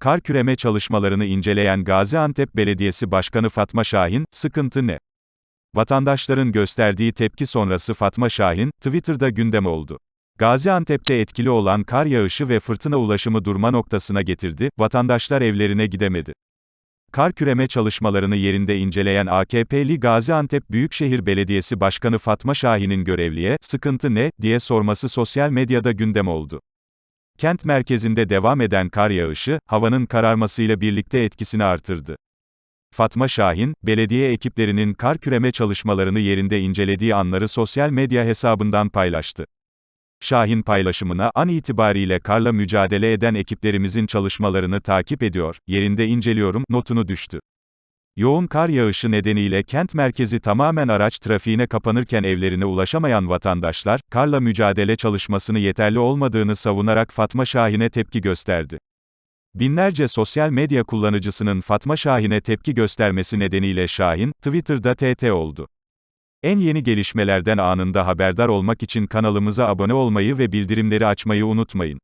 Kar küreme çalışmalarını inceleyen Gaziantep Belediyesi Başkanı Fatma Şahin, sıkıntı ne? Vatandaşların gösterdiği tepki sonrası Fatma Şahin, Twitter'da gündem oldu. Gaziantep'te etkili olan kar yağışı ve fırtına ulaşımı durma noktasına getirdi, vatandaşlar evlerine gidemedi. Kar küreme çalışmalarını yerinde inceleyen AKP'li Gaziantep Büyükşehir Belediyesi Başkanı Fatma Şahin'in görevliye, sıkıntı ne, diye sorması sosyal medyada gündem oldu. Kent merkezinde devam eden kar yağışı, havanın kararmasıyla birlikte etkisini artırdı. Fatma Şahin, belediye ekiplerinin kar küreme çalışmalarını yerinde incelediği anları sosyal medya hesabından paylaştı. Şahin paylaşımına, an itibariyle karla mücadele eden ekiplerimizin çalışmalarını takip ediyor, yerinde inceliyorum, notunu düştü. Yoğun kar yağışı nedeniyle kent merkezi tamamen araç trafiğine kapanırken evlerine ulaşamayan vatandaşlar, karla mücadele çalışmasını yeterli olmadığını savunarak Fatma Şahin'e tepki gösterdi. Binlerce sosyal medya kullanıcısının Fatma Şahin'e tepki göstermesi nedeniyle Şahin, Twitter'da TT oldu. En yeni gelişmelerden anında haberdar olmak için kanalımıza abone olmayı ve bildirimleri açmayı unutmayın.